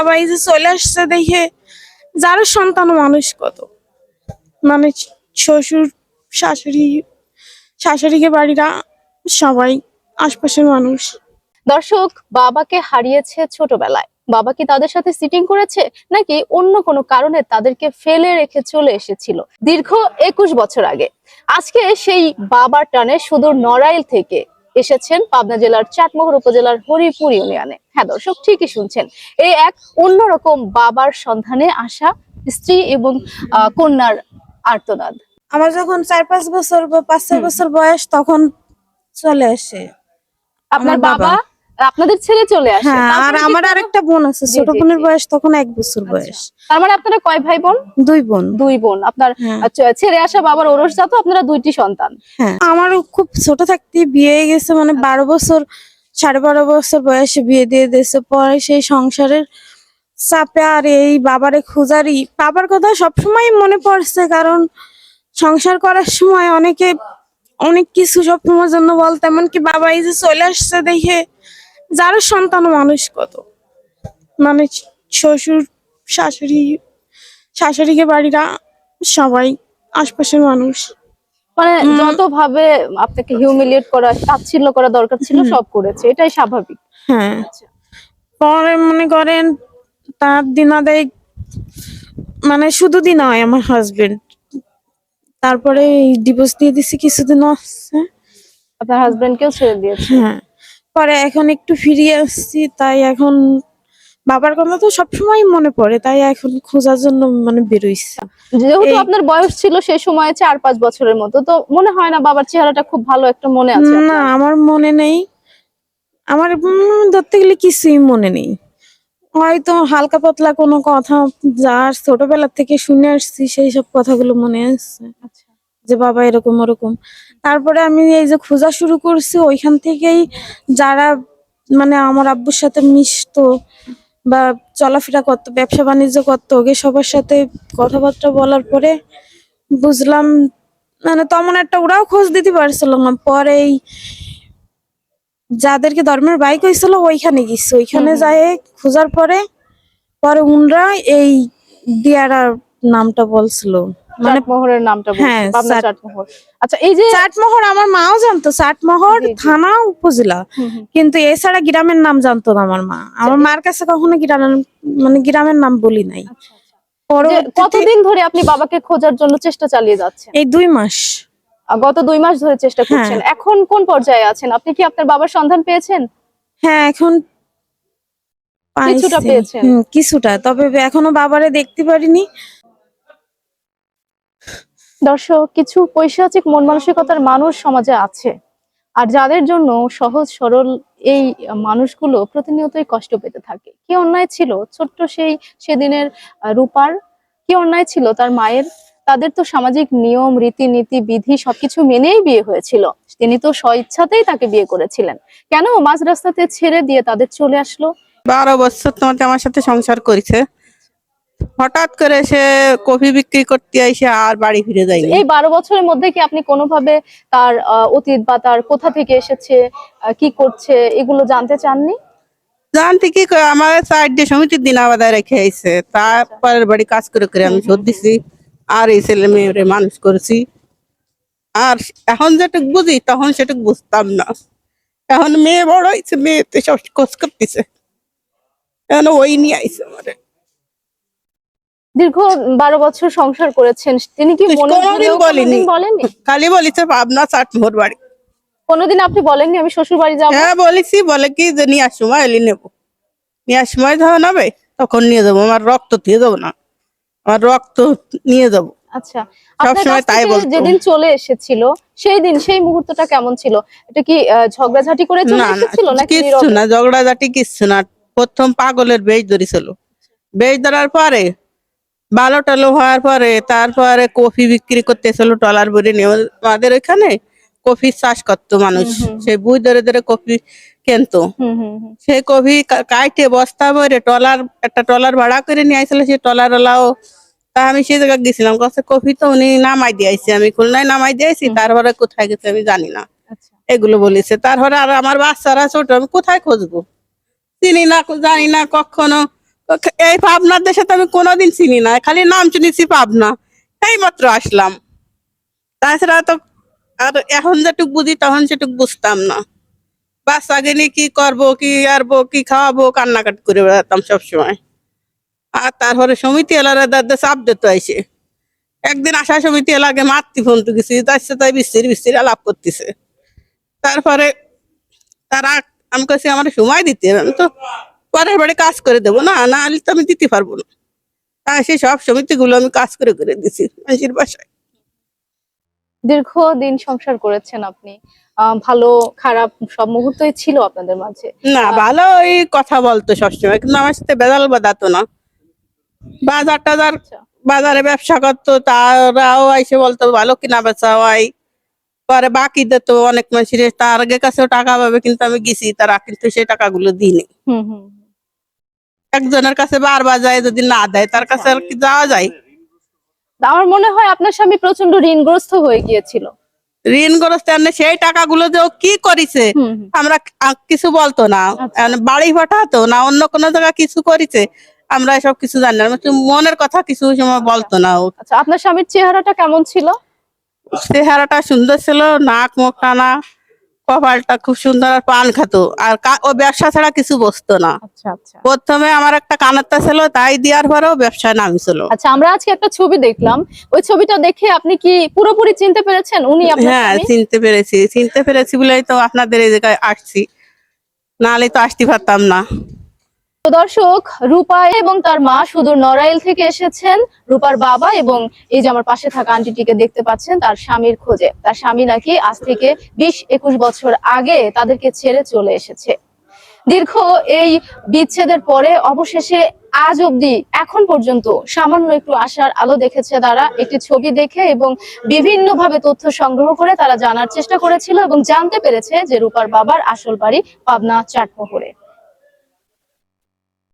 বাবা এই যে চলে আসছে দেখে, যার সন্তান মানুষ কত? মানে শ্বশুর, শাশুড়ি, শাশুড়িকে বাড়িরা সবাই, আশপাশের মানুষ। দর্শক, বাবাকে হারিয়েছে ছোটবেলায়। বাবা কি তাদের সাথে সিটিং করেছে? নাকি অন্য কোনো কারণে তাদেরকে ফেলে রেখে চলে এসেছিল? দীর্ঘ একুশ বছর আগে। আজকে সেই বাবার টানে সুদূর নড়াইল থেকে এসেছেন পাবনা জেলার চাটমোহর উপজেলার হরিপুর ইউনিয়নে। হ্যাঁ দর্শক ঠিকই শুনছেন। এই এক অন্যরকম বাবার সন্ধানে আসা স্ত্রী এবং কন্যার আর্তনাদ। আমার যখন চার পাঁচ বছর বা পাঁচ ছয় বছর বয়স তখন চলে আসে আপনার বাবা। আপনাদের ছেলে চলে আসে। হ্যাঁ আর আমার আরেকটা বোন আছে ছোট বোনের বয়স তখন এক বছর বয়স। তার মানে আপনারা কয় ভাই বোন? দুই বোন। দুই বোন। আপনার হ্যাঁ। আচ্ছা, ছেড়ে আসা বাবার ওরস জাত আপনারা দুইটি সন্তান। হ্যাঁ আমারও খুব ছোট থাকতে বিয়ে হয়ে গেছে মানে বারো বছর সাড়ে বারো বছর বয়সে বিয়ে দিয়ে দিয়েছে পরে সেই সংসারের চাপে আর এই বাবারে খুঁজারি বাবার কথা সবসময় মনে পড়ছে কারণ সংসার করার সময় অনেকে অনেক কিছু সবসময়ের জন্য বলতে এমনকি বাবা এই যে চলে আসছে দেখে যার সন্তান মানুষ কত? মানে শ্বশুর শাশুড়ি শাশুড়িকে বাড়িরা সবাই আশপাশের মানুষ। মানে হুম। যত ভাবে আপনাকে হিউমিলিয়েট করা তাচ্ছিল্য করা দরকার ছিল সব করেছে। এটাই স্বাভাবিক। হ্যাঁ। আচ্ছা। পরে মনে করেন তার দিনাদায় মানে শুধু দিন হয় আমার হাজবেন্ড তারপরে ডিভোর্স দিয়ে দিছি কিছুদিন আছে। আপনার হাজবেন্ড কেও ছেড়ে দিয়েছে? হ্যাঁ। পরে এখন একটু ফিরিয়ে আসছি তাই এখন বাবার কথা তো সবসময় মনে পড়ে তাই এখন খোঁজার জন্য মানে বেরোইছি। যেহেতু আপনার বয়স ছিল সেই সময় চার পাঁচ বছরের মতো তো মনে হয় না বাবার চেহারাটা খুব ভালো একটা মনে আছে না আমার মনে নেই। আমার ধরতে গেলে কিছুই মনে নেই। হয়তো হালকা পাতলা কোনো কথা যার ছোটবেলা থেকে শুনে আসছি সেই সব কথাগুলো মনে আসছে আচ্ছা। যে বাবা এরকম ওরকম। তারপরে আমি এই যে খোঁজা শুরু করছি ওইখান থেকেই যারা মানে আমার আব্বুর সাথে মিশতো বা চলাফেরা করতো ব্যবসা বাণিজ্য করতো ওকে সবার সাথে কথাবার্তা বলার পরে বুঝলাম মানে তেমন একটা ওরাও খোঁজ দিতে পারছিল না। পরে এই যাদেরকে ধর্মের বাইক হয়েছিল ওইখানে গেছি। ওইখানে। যায় খোঁজার পরে পরে উনরা এই দিয়ারা নামটা বলছিল। চাটমোহরের নামটা হ্যাঁ, পাবনা চাটমোহর আচ্ছা এই যে চাটমোহর আমার মাও জানতো চাটমোহর। থানা উপজেলা। কিন্তু এছাড়া গ্রামের নাম জানতো না আমার মা। আমার মার কাছে কখনো গ্রামের মানে গ্রামের নাম বলি নাই। আচ্ছা, আচ্ছা। কতদিন ধরে আপনি বাবাকে খোঁজার জন্য চেষ্টা চালিয়ে যাচ্ছেন? এই দুই মাস। গত দুই মাস ধরে চেষ্টা হ্যাঁ। করছেন। এখন কোন পর্যায়ে আছেন? আপনি কি আপনার বাবার সন্ধান পেয়েছেন? হ্যাঁ এখন কিছুটা পেয়েছেন। কিছুটা। তবে এখনও বাবারে দেখতে পারিনি। দর্শক, কিছু পৈশাচিক মন মানসিকতার মানুষ সমাজে আছে। আর যাদের জন্য সহজ, সরল এই মানুষগুলো প্রতিনিয়তই কষ্ট পেতে থাকে। কি অন্যায় ছিল? ছোট্ট সেই সেদিনের রূপার? কি অন্যায় ছিল তার মায়ের? তাদের তো সামাজিক নিয়ম, রীতিনীতি, বিধি সবকিছু মেনেই বিয়ে হয়েছিল। তিনি তো স্বইচ্ছাতেই তাকে বিয়ে করেছিলেন। কেন মাঝ রাস্তাতে ছেড়ে দিয়ে তাদের চলে আসলো? বারো বছর তোমাকে আমার সাথে সংসার করেছে। হঠাৎ করে সে কফি বিক্রি করতে আইসে আর বাড়ি ফিরে যায়নি। এই বারো বছরের মধ্যে কি আপনি কোনোভাবে তার অতীত বা তার কোথা থেকে এসেছে কি করছে এগুলো জানতে চাননি? জানতে কি আমার চারটে সমিতির দিন আবাদায় রেখে আইছে তারপরের বাড়ি কাজ করে করে আমি শোধ দিছি। আর এই ছেলে মেয়েরে মানুষ করেছি। আর এখন যেটুক বুঝি তখন সেটুক বুঝতাম না। এখন মেয়ে বড় হয়েছে মেয়ে তো সব খোঁজ করতেছে। এখন ওই নিয়ে আইছে আমারে। দীর্ঘ বারো বছর সংসার করেছেন তিনি কি মনে বলিনি। বলেননি? খালি বলিছে পাবনা বাড়ি। কোনোদিন আপনি বলেননি আমি শ্বশুর বাড়ি যাব? হ্যাঁ বলেছি বলে কি যে নেওয়ার সময় এলি নেব। নেওয়ার সময় যখন হবে তখন নিয়ে যাব। আমার রক্ত দিয়ে যাব না। আমার রক্ত নিয়ে যাব। আচ্ছা সবসময় তাই বলতো। যেদিন চলে এসেছিল সেই দিন সেই মুহূর্তটা কেমন ছিল? এটা কি ঝগড়াঝাটি করে চলে না না এসেছিল নাকি কিচ্ছু না ঝগড়াঝাটি কিচ্ছু না। প্রথম পাগলের বেজ ধরেছিল। বেজ ধরার পরে বালো টালো হওয়ার পরে তারপরে কফি বিক্রি করতে করতেছিল টলার বড়ি নিয়ে। আমাদের ওইখানে কফি চাষ করতো মানুষ। সেই বুঝ ধরে ধরে কফি কিনতো। সেই কফি কাইটে বস্তা ভরে টলার একটা টলার ভাড়া করে নিয়ে আইছিল সেই টলার ওলাও তা আমি সেই জায়গায় গেছিলাম। কাছে কফি তো উনি নামাই দিয়েছি। আমি খুলনায় নামাই দিয়েছি। তারপরে কোথায় গেছে আমি জানি না। আচ্ছা। এগুলো বলেছে। তারপরে আর আমার বাচ্চারা ছোট আমি কোথায় খুঁজবো? চিনি না জানি না কখনো এই পাবনার দেশে তো আমি কোনোদিন চিনি না, খালি নাম শুনেছি পাবনা। এই মাত্র আসলাম। তাছাড়া তো আর এখন যেটুক বুঝি তখন সেটুক বুঝতাম না। বাচ্চাকে নিয়ে কি করব, কি আরবো, কি খাওয়াবো, কান্নাকাটি করে বেড়াতাম সবসময়। আর তারপরে সমিতি এলারা দাদা চাপ দিতে আইসে। একদিন আশা সমিতি এলাকে মাতৃ ফোন তো গেছি, তার সাথে বিস্তির বিস্তির আলাপ করতেছে। তারপরে তারা আমি কাছে আমার সময় দিতে আমি তো পরের বাড়ি কাজ করে দেবো না না হলে তো আমি দিতে পারব না। তা সেই সব সমিতিগুলো আমি কাজ করে করে দিছি মানুষের বাসায়। দীর্ঘ দিন সংসার করেছেন আপনি। ভালো খারাপ সব মুহূর্তই ছিল আপনাদের মাঝে। না ভালো ওই কথা বলতো সবসময় কিন্তু আমার সাথে বেদাল বাদাতো না। বাজার টাজার আচ্ছা। বাজারে ব্যবসা করতো তারাও এসে বলতো ভালো কিনা বেচা হয়। পরে বাকি দিত অনেক মানুষের তার আগে কাছেও টাকা পাবে কিন্তু আমি গেছি তারা কিন্তু সেই টাকাগুলো দিইনি। হুম হুম। একজনের কাছে বারবার যায় যদি না দেয় তার কাছে আর কি যাওয়া যায়? আমার মনে হয় আপনার স্বামী প্রচণ্ড ঋণগ্রস্ত হয়ে গিয়েছিল। ঋণগ্রস্ত সেই টাকাগুলো যে ও কি করেছে। আমরা কিছু বলতো না। আচ্ছা। বাড়ি পাঠাতো না অন্য কোনো জায়গায় কিছু করেছে আমরা এসব কিছু জানি না। মনের কথা কিছু সময় বলতো না ও। আচ্ছা আপনার স্বামীর চেহারাটা কেমন ছিল? চেহারাটা সুন্দর ছিল নাক মুখ টানা কপালটা খুব সুন্দর আর পান খাতো। আর কা- ও ব্যবসা ছাড়া কিছু বসতো না। আচ্ছা আচ্ছা। প্রথমে আমার একটা কানাত্তা ছিল তাই দেওয়ার পরেও ব্যবসায় নামছিল আচ্ছা আমরা আজকে একটা ছবি দেখলাম। ওই ছবিটা দেখে আপনি কি পুরোপুরি চিনতে পেরেছেন? উনি আপনার হ্যাঁ স্বামী? চিনতে পেরেছি। চিনতে পেরেছি বলেই তো আপনাদের এই জায়গায় আসছি। নাহলে তো আসতে পারতাম না। দর্শক, রূপা এবং তার মা সুদূর নড়াইল থেকে এসেছেন। রূপার বাবা এবং এই যে আমার পাশে থাকা আন্টিটিকে দেখতে পাচ্ছেন, তার স্বামীর খোঁজে। তার স্বামী নাকি আজ থেকে বিশ একুশ বছর আগে তাদেরকে ছেড়ে চলে এসেছে। দীর্ঘ এই বিচ্ছেদের পরে অবশেষে আজ অব্দি এখন পর্যন্ত সামান্য একটু আশার আলো দেখেছে তারা। একটি ছবি দেখে এবং বিভিন্ন ভাবে তথ্য সংগ্রহ করে তারা জানার চেষ্টা করেছিল এবং জানতে পেরেছে যে রূপার বাবার আসল বাড়ি পাবনা চাটমোহরে।